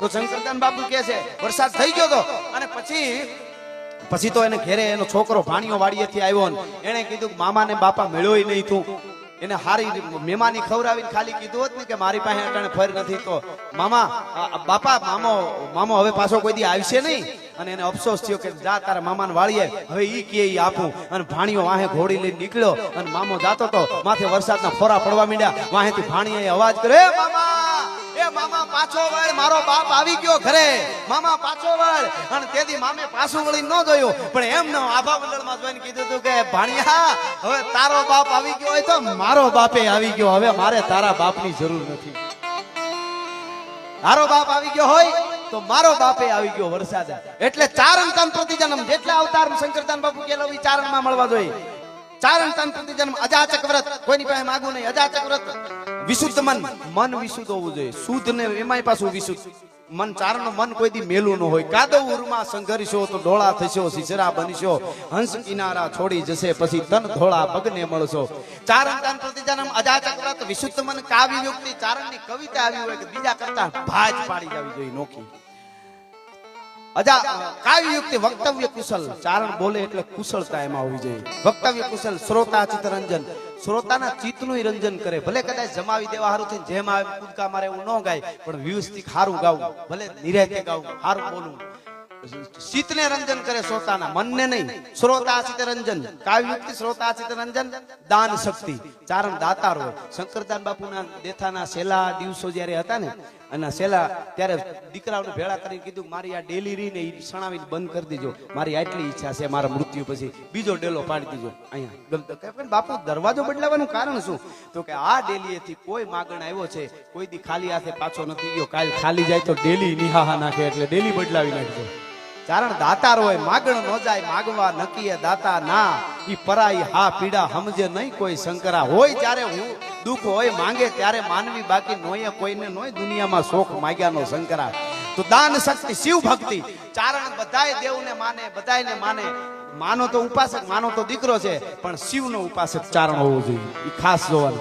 તો શંકરદાન બાપુ કે છે, વરસાદ થઈ ગયો તો. અને પછી પછી તો એને ઘેરે એનો છોકરો ભાણિયો વાડીએથી આવ્યો એને કીધું મામા ને બાપા મળ્યોય નહીં તું. એને હારી મહેમાની ખવડાવીને ખાલી કીધું હોત કે મારી પાસે અટાણે ફર નથી તો મામા બાપા, મામો મામો હવે પાછો કોઈ દી આવશે નહીં. અને એને અફસોસ થયો કે જા તારા મામાને વાળીએ, હવે ઈ કે ઈ આપું. અને ભાણિયો વાહે ઘોડી લઈને નીકળ્યો અને મામો જાતો તો માથે વરસાદના ફોરા પડવા માંડ્યા. વાહેથી ભાણીએ અવાજ કર્યો મામા મામા પાછો વળ, મારો બાપ આવી ગયો ઘરે. મામા પાછો વળ. અને તેથી મામે પાછું વળી ન જોયું. પણ એમ આભા મંડળમાં જોઈને કીધું હતું કે, ભાણિયા, હવે તારો બાપ આવી ગયો હોય તો મારો બાપે આવી ગયો. હવે મારે તારા બાપની જરૂર નથી. તારો બાપ આવી ગયો હોય તો મારો બાપે આવી ગયો વરસાદ. એટલે ચારણ તન પ્રતિજન્મ. જેટલા અવતાર શંકરદાન બાપુ ઈ ચારણમાં મળવા જોઈએ. ચારણ તન પ્રતિજન્મ. અજાચક વ્રત. કોઈની પાસે માગવું નહીં. અજાચક વ્રત. વિશુદ્ધ મન. મન વિશુદ્ધ હોવું જોઈએ. શુદ્ધ ને એમાંય પાછું વિશુદ્ધ. મન ચારણ મન કોઈ દી મેલું ન હોય. કાદવ ઉરમાં સંઘર્ષો તો ડોળા થશો, સિસરા બનશો, હંસ કિનારા છોડી જશે, પછી તન ધોળા પગને મળશો. ચારણ તન પ્રતિજન્મ અજાચક વિશુદ્ધ મન કાવ્ય યુક્તિ ચારણની કવિતા આવી હોય કે બીજા કરતા ભાજ પાડી જવી જોઈએ નોખી. અજા કાવ્ય યુક્તિ વક્તવ્ય કુશલ. ચારણ બોલે એટલે કુશળતા એમાં હોવી જોઈએ. વક્તવ્ય કુશલ, શ્રોતા, ચિત્તરંજન. શ્રોતાના ચિત્તનું રંજન કરે. ભલે કદાચ જમાવી દેવા હારું થઈને જેમ આવે કૂદકા મારે એવું ન ગાય, પણ વ્યવસ્થિત સારું ગાવું. ભલે નિરાતે ગાવું સારું બોલવું. ચિત્તને રંજન કરે શ્રોતાના, મનને નહીં. શ્રોતા ચિત્તરંજન કાવ્યુક્તિ શ્રોતા ચિત્તરંજન દાન શક્તિ. ચારણ દાતારો શંકરદાન બાપુના દેથાના છેલ્લા દિવસો જ્યારે હતા ને અને છેલ્લા ત્યારે દીકરાઓને ભેળા કરીને કીધું, મારી આ ડેલી રહી ને સણાવીને બંધ કરી દીજો. મારી આટલી ઈચ્છા છે, મારા મૃત્યુ પછી બીજો ડેલો પાડી દીજો. અહીંયા બાપુ, દરવાજો બદલાવાનું કારણ શું? તો કે આ ડેલીએથી કોઈ માગણ આવ્યો છે, કોઈ દી ખાલી હાથે પાછો નથી ગયો. કાલ ખાલી જાય તો ડેલી નિહાહા નાખે, એટલે ડેલી બદલાવી નાખજો. ચારણ દાતાર હોય, માગણ ન જાય, માગવા નકીએ દાતા ના. ઈ પરાઈ હા પીડા સમજે નહીં કોઈ શંકરા હોય જ્યારે હું દુઃખ હોય, માંગે ત્યારે માનવી બાકી નોય, કોઈને નોય દુનિયામાં શોખ માગ્યાનો શંકરા તો દાન શક્તિ, શિવ ભક્તિ. ચારણ બધાય દેવને માને, બધાયને માને. માનો તો ઉપાસક, માનો તો દીકરો છે, પણ શિવનો ઉપાસક ચારણ હોવો જોઈએ. ખાસ જોવાનું.